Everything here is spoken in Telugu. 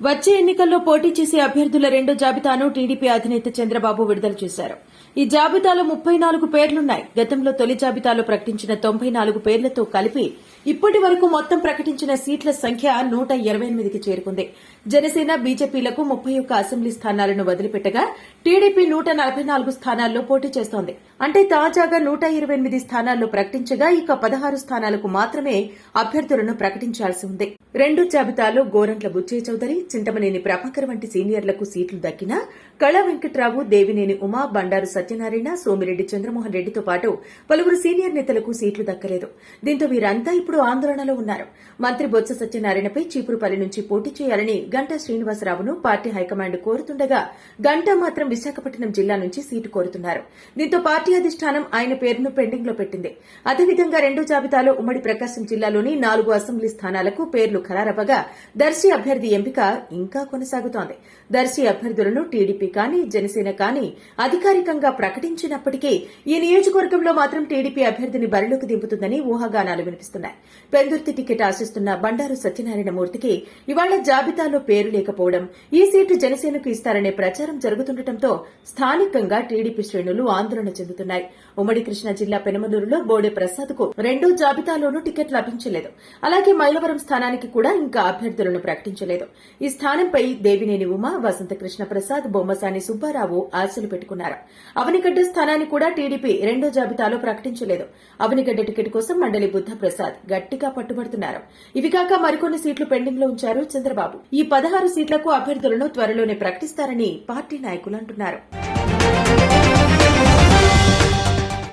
వచ్చే ఎన్నికల్లో పోటీ చేసే అభ్యర్థుల రెండో జాబితాను టీడీపీ అధినేత చంద్రబాబు విడుదల చేశారు. ఈ జాబితాలో ముప్పై నాలుగు పేర్లున్నాయి. గతంలో తొలి జాబితాలో ప్రకటించిన తొంభై నాలుగు పేర్లతో కలిపి ఇప్పటి వరకు మొత్తం ప్రకటించిన సీట్ల సంఖ్య నూట ఇరవై ఎనిమిదికి చేరుకుంది. జనసేన బీజేపీలకు ముప్పై ఒక్క అసెంబ్లీ స్థానాలను వదిలిపెట్టగా టీడీపీ నూట నలభై నాలుగు స్థానాల్లో పోటీ చేస్తోంది. అంటే తాజాగా నూట ఇరవై ఎనిమిది స్థానాల్లో ప్రకటించగా ఇక పదహారు స్థానాలకు మాత్రమే అభ్యర్థులను ప్రకటించాల్సి ఉంది. రెండు జాబితాలో గోరంట్ల బుచ్చయ్య చౌదరి చింతమనేని ప్రభాకర్ వంటి సీనియర్లకు సీట్లు దక్కినా కళా వెంకట్రావు దేవినేని ఉమా బండారు సత్యనారాయణ సోమిరెడ్డి చంద్రమోహన్ రెడ్డితో పాటు పలువురు సీనియర్ నేతలకు సీట్లు దక్కలేదు. దీంతో వీరంతా ఇప్పుడు ఆందోళనలో ఉన్నారు. మంత్రి బొత్స సత్యనారాయణపై చీపురుపల్లి నుంచి పోటీ చేయాలని గంటా శ్రీనివాసరావును పార్టీ హైకమాండ్ కోరుతుండగా గంటా మాత్రం విశాఖపట్నం జిల్లా నుంచి సీటు కోరుతున్నారు. దీంతో పార్టీ అధిష్టానం ఆయన పేరును పెండింగ్లో పెట్టింది. అదేవిధంగా రెండో జాబితాలో ఉమ్మడి ప్రకాశం జిల్లాలోని నాలుగు అసెంబ్లీ స్థానాలకు పేర్లు ఖరారవ్వగా దర్శి అభ్యర్థి ఎంపిక ఇంకా కొనసాగుతోంది. దర్శి అభ్యర్థులను టీడీపీ కానీ జనసేన కానీ అధికారికంగా ప్రకటించినప్పటికీ ఈ నియోజకవర్గంలో మాత్రం టీడీపీ అభ్యర్థిని బరిలోకి దింపుతుందని ఊహాగానాలు వినిపిస్తున్నాయి. పెందుర్తి టికెట్ ఆశిస్తున్న బండారు సత్యనారాయణ మూర్తికి ఇవాళ జాబితాలో పేరు లేకపోవడం ఈ సీటు జనసేనకు ఇస్తారనే ప్రచారం జరుగుతుండటంతో స్థానికంగా టీడీపీ శ్రేణులు ఆందోళన చెందుతున్నాయి. ఉమ్మడి కృష్ణా జిల్లా పెనమలూరులో బోడే ప్రసాద్కు రెండో జాబితాలోనూ టికెట్ లభించలేదు. అలాగే మైలవరం స్థానానికి కూడా ఇంకా అభ్యర్థులను ప్రకటించలేదు. ఈ స్థానంపై దేవినేని ఉమా వసంత కృష్ణ ప్రసాద్ బొమ్మసాని సుబ్బారావు ఆశలు పెట్టుకున్నారు. అవనిగడ్డ స్థానాన్ని కూడా టీడీపీ రెండో జాబితాలో ప్రకటించలేదు. అవనిగడ్డ టికెట్ కోసం మండలి బుద్ధ ప్రసాద్ గట్టిగా పట్టుబడుతున్నారు. ఇవి కాక మరికొన్ని సీట్లు పెండింగ్లో ఉంచారు చంద్రబాబు. ఈ పదహారు సీట్లకు అభ్యర్థులను త్వరలోనే ప్రకటిస్తారని పార్టీ నాయకులు అంటున్నారు.